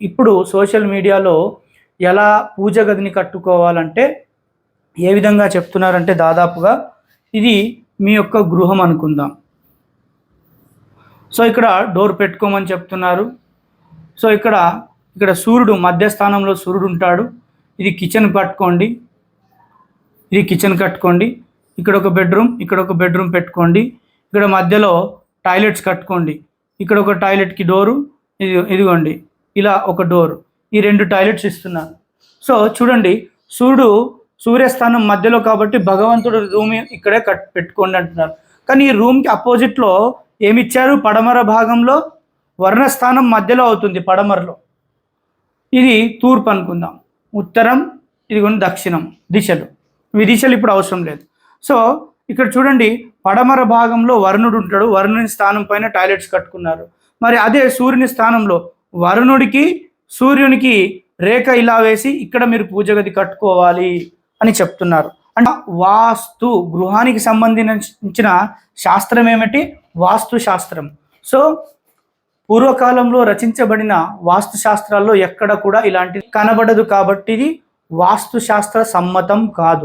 ఇప్పుడు సోషల్ మీడియాలో ఎలా పూజ గదిని కట్టుకోవాలంటే ఏ విధంగా చెప్తున్నారంటే దాదాపుగా ఇది మీ యొక్క గృహం అనుకుందాం. సో ఇక్కడ డోర్ పెట్టుకోమని చెప్తున్నారు. సో ఇక్కడ ఇక్కడ సూర్యుడు మధ్యస్థానంలో సూర్యుడు ఉంటాడు. ఇది కిచెన్ కట్టుకోండి. ఇది కిచెన్ కట్టుకోండి. ఇక్కడ ఒక బెడ్రూమ్ ఇక్కడ ఒక బెడ్రూమ్ పెట్టుకోండి. ఇక్కడ మధ్యలో టాయిలెట్స్ కట్టుకోండి. ఇక్కడ ఒక టాయిలెట్కి డోరు ఇది ఇదిగోండి. ఇలా ఒక డోర్ ఈ రెండు టాయిలెట్స్ ఇస్తున్నారు సో చూడండి సూర్యుడు సూర్యస్థానం మధ్యలో కాబట్టి భగవంతుడు రూమ్ ఇక్కడే కట్ పెట్టుకోండి అంటున్నారు. కానీ ఈ రూమ్కి అపోజిట్లో ఏమి ఇచ్చారు పడమర భాగంలో వర్ణస్థానం మధ్యలో అవుతుంది పడమరలో. ఇది తూర్పు అనుకుందాం. ఉత్తరం ఇదిగోండి దక్షిణం దిశలు. ఈ దిశలు ఇప్పుడు అవసరం లేదు. సో ఇక్కడ చూడండి పడమర భాగంలో వరుణుడు ఉంటాడు. వరుణుని స్థానం పైన టాయిలెట్స్ కట్టుకున్నారు. మరి అదే సూర్యుని స్థానంలో వరుణుడికి సూర్యునికి రేఖ ఇలా వేసి ఇక్కడ మీరు పూజ గది కట్టుకోవాలి అని చెప్తున్నారు. అంటే వాస్తు గృహానికి సంబంధించిన శాస్త్రం ఏమిటి? వాస్తు శాస్త్రం. సో పూర్వకాలంలో రచించబడిన వాస్తు శాస్త్రాల్లో ఎక్కడ కూడా ఇలాంటి కనబడదు కాబట్టి ఇది వాస్తు శాస్త్ర సమ్మతం కాదు.